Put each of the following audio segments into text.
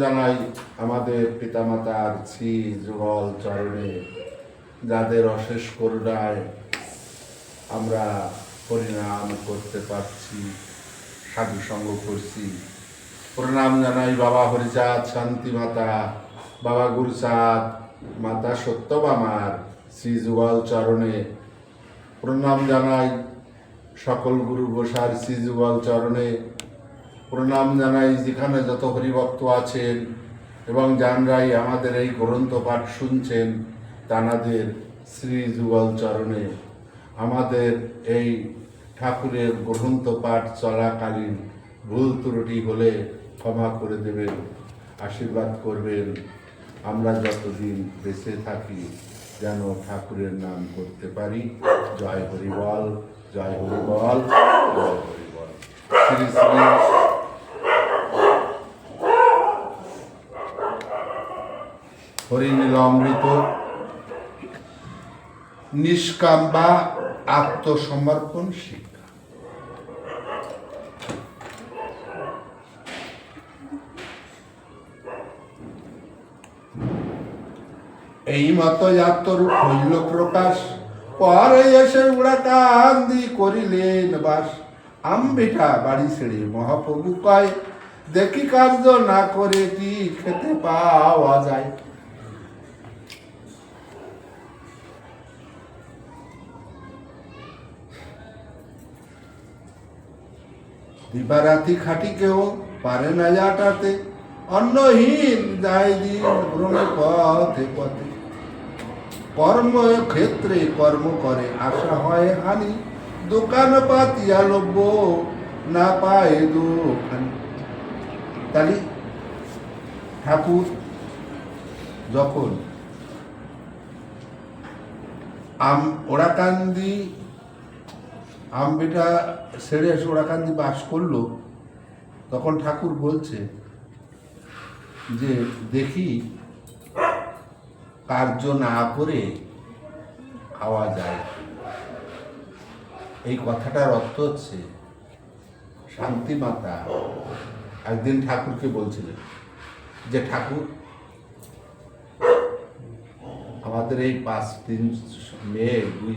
জানাই আমাদের পিতামাতার শ্রী যুগল চরণে, যাদের অশেষ করুণায় আমরা পরিণাম করতে পারছি সাধু সঙ্গ করছি। প্রণাম জানাই বাবা হরিচাঁদ, শান্তি মাতা, বাবা গুরুচাঁদ, মাতা সত্যবামার শ্রী যুগল চরণে। প্রণাম জানাই সকল গুরু গোসার শ্রী যুগল চরণে। প্রণাম জানাই, যেখানে যত হরিভক্ত আছেন এবং যানরাই আমাদের এই গ্রন্থ পাঠ শুনছেন, তানাদের শ্রী যুগল চরণে। আমাদের এই ঠাকুরের গ্রন্থ পাঠ চলাকালীন ভুল ত্রুটি হলে ক্ষমা করে দেবেন, আশীর্বাদ করবেন। আমরা যতদিন বেঁচে থাকি যেন ঠাকুরের নাম করতে পারি। জয় হরিবল জয় হরিবল জয় হরিবল। শ্রী শ্রী হরিনীল অমৃত নিষ্কাম বা আত্মসমর্পণ শিক্ষা। এই মতো আত্মরূপ হইল প্রকাশ, পরে এসে উড়া কান্দি করিলেন বাস। আম্বিঠা বাড়ি ছেড়ে মহাপ্রভু কয় দেখি কার্য না করে কি খেতে পাওয়া যায়? দিবারাতি খাটি কেউ পারে না যাটাতে অন্নহীন যায় দিন ভ্রমে পথে। পথে কর্ম ক্ষেত্রে কর্ম করে, আশা হয় হানি। দোকান পাতিয়া লব্য, না পায় দোকান তাহলে ঠাকুর যখন আম ওড়াকান্দি আম্বিটা ছেড়ে এসে বাস করল। তখন ঠাকুর বলছে যে, দেখি, কার্য না করে খাওয়া যায় এই কথাটার অর্থ হচ্ছে, শান্তি মাতা। একদিন ঠাকুরকে বলছিলেন যে, ঠাকুর, আমাদের এই পাঁচ তিন মেয়ে, দুই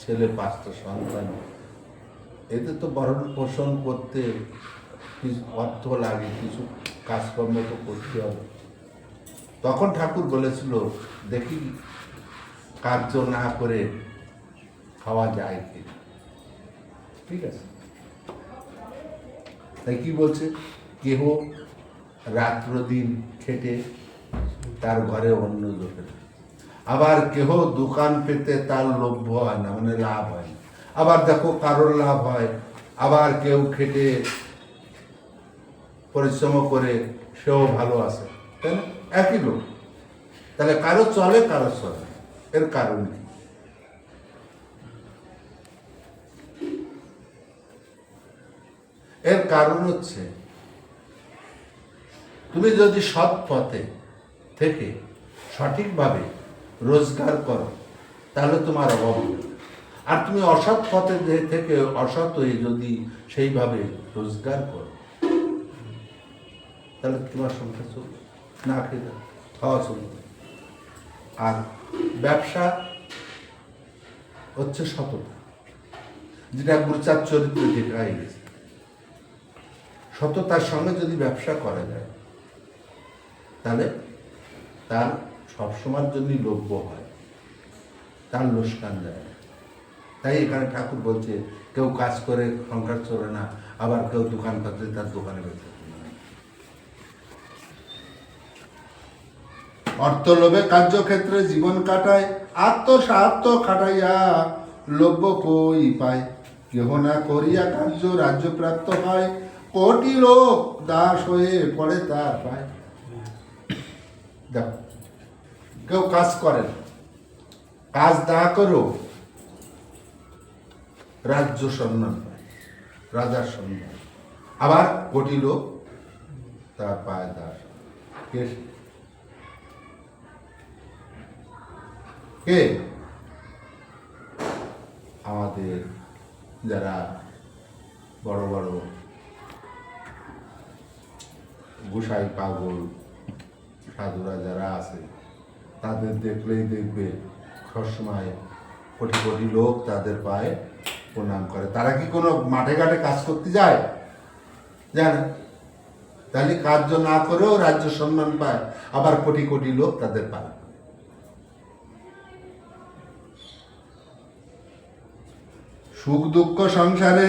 ছেলে, পাঁচটা সন্তান এদের তো ভরণ পোষণ করতে কিছু অর্থ লাগে, কিছু কাজকর্ম তো করতে হবে। তখন ঠাকুর বলেছিল, দেখি কার্য না করে খাওয়া যায় কি ঠিক আছে? তাই কি বলছে? কেহ রাত্র দিন খেটে তার ঘরে অন্য না। আবার কেহ দোকান পেতে তার লভ্য হয় না মানে লাভ হয় না। আবার দেখো কারোর লাভ হয়, আবার কেউ খেটে পরিশ্রম করে সেও ভালো আছে, তাই না? একই লোক। তাহলে কারও চলে কারও চলে, এর কারণ কি? এর কারণ হচ্ছে, তুমি যদি সৎ পথে থেকে সঠিকভাবে রোজগার করো, তাহলে তোমার অভাব হবে। আর তুমি অসৎ পথে থেকে অসৎ হয়ে যদি সেইভাবে রোজগার করো, তাহলে তোমার সংসার চলবে, না খেয়ে খাওয়া চলবে আর ব্যবসা হচ্ছে সততা, যেটা গুরুচার চরিত্রে দেখাই গেছে সততার সঙ্গে যদি ব্যবসা করা যায়, তাহলে তার সবসময়ের জন্যই লভ্য হয়, তার লোসকান যায়। তাই এখানে ঠাকুর বলছে, কেউ কাজ করে সংসার চলে না, আবার কেউ দোকান পাতে তার দোকানে বেঁচে অর্থ লোভে কার্যক্ষেত্রে জীবন কাটায়, আত্মস্বার্থ খাটাইয়া লভ্য কই পায় কেহ না করিয়া কার্য রাজ্য প্রাপ্ত হয়, কোটি লোক দাস হয়ে পড়ে তার পায় দেখো, কেউ কাজ করে না। কাজ না করো রাজ্য সম্মান পায়, রাজার সম্মান। আবার কোটি লোক তার পায় কে? কে? আমাদের যারা বড় বড় গোসাই পাগল, সাধুরা যারা আছে, তাদের দেখলেই দেখবে, সবসময় কোটি কোটি লোক তাদের পায়ে প্রণাম করে। তারা কি কোনো মাঠে ঘাটে কাজ করতে যায়? যায় না তাহলে কার্য না করেও রাজ্য সম্মান পায়, আবার কোটি কোটি লোক তাদের পায় সুখ দুঃখ সংসারে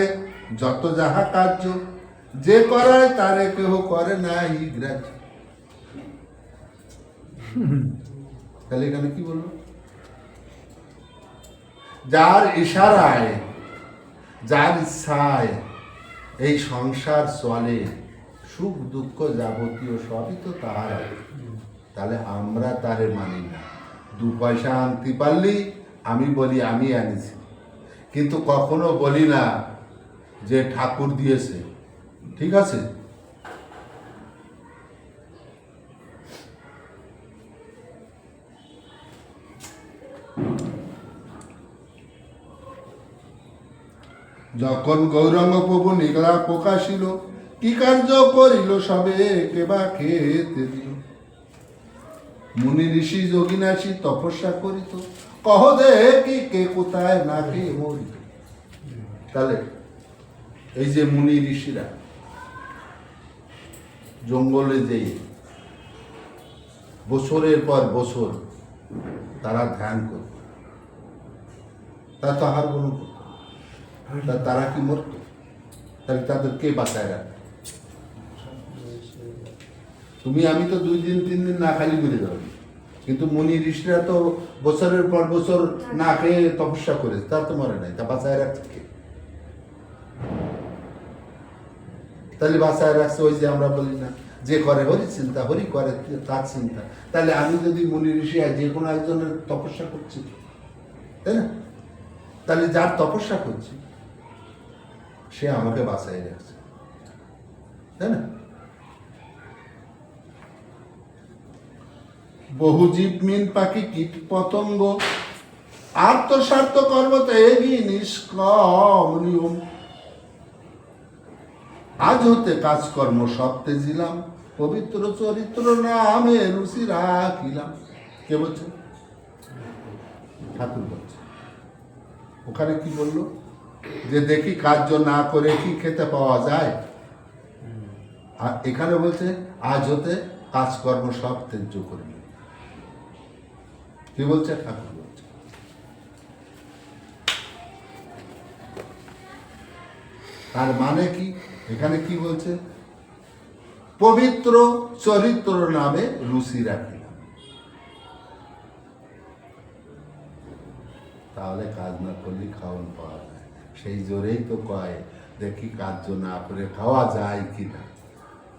যত যাহা কার্য, যে করায় তারে কেহ করে না গ্রাহ্য। তাহলে এখানে কি বলব? যার ইশারায় যার ইচ্ছায় এই সংসার চলে, সুখ দুঃখ যাবতীয় সবই তো তার তাহলে আমরা তারে মানি না। দু পয়সা আনতে পারলি আমি বলি, আমি আনিছি কিন্তু কখনো বলি না যে ঠাকুর দিয়েছে। ঠিক আছে? যখন গৌরঙ্গ প্রভু নিগলা প্রকাশিল, কি কার্য করিল সবে? কেবা খেতে দিল? মুনি ঋষি যোগিনাশি তপস্যা করিত। কহ দে কি, কে কোথায় না কে মরিত তাহলে, এই যে মুনি ঋষিরা, জঙ্গলে যেয়ে বছরের পর বছর তারা ধ্যান করত তা তাহার কোনো করত তারা কি মরত? তাহলে তাদের কে বাঁচায় রাখে তুমি, আমি তো দুই দিন, তিন দিন না খালি ঘুরে যাব। কিন্তু মুনি ঋষিরা তো বছরের পর বছর না খেয়ে তপস্যা করে, তার তো মরে নাই। তা বাঁচায় রাখছে কে? তাহলে বাঁচায় রাখছে ওই যে আমরা বলি না, যে করে হরি চিন্তা, হরি করে তার চিন্তা। তাহলে আমি যদি মুনি ঋষি যে কোনো একজনের তপস্যা করছি তাই না? তাহলে যার তপস্যা করছি সে আমাকে বাঁচাই রাখছে। তাই না? বহু জীব মিন পাখি কীট পতঙ্গ, আত্মস্বার্থ কর্ম তো এগি নিষ্কম আজ হতে কাজকর্ম সব তেজিলাম পবিত্র চরিত্র নামে রুচি রাখিলাম। কে বলছে? ঠাকুর বলছে। ওখানে কি বলল? যে দেখি কার্য না করে কি খেতে পাওয়া যায়? আর এখানে বলছে, আজ হতে কাজকর্ম সব ত্যায্য করিল কি বলছে? ঠাকুর তার মানে কি? এখানে কি বলছে? পবিত্র চরিত্র নামে রুচি রাখিলাম। তাহলে কাজ না করলে খাওয়ান পাওয়া সেই জোরেই তো কয়, দেখি কার্য না করে খাওয়া যায় কি না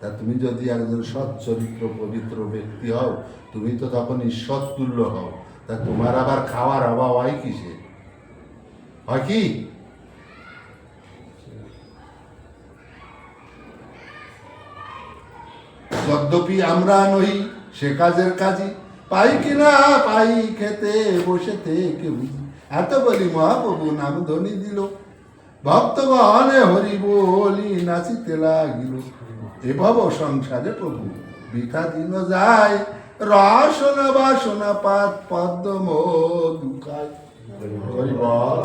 তা তুমি যদি একজন সৎ চরিত্র, পবিত্র ব্যক্তি হও, তুমি তো তখন ঈশ্বর তুল্য হও। তা তোমার আবার খাওয়ার অভাব হয় কিসে? হয় কি? যদ্যপি আমরা নই, সে কাজের কাজই। পাই কিনা পাই খেতে, বসে থেকে বুঝি এত বলি মহাপ্রভু নাম ধ্বনি দিল। ভক্তগণে হরি বলি নাচিতে লাগিল। এভাব সংসারে প্রভু বৃথা দিন যায় রসনা বাসনা পাত পদ্ম হরি বল।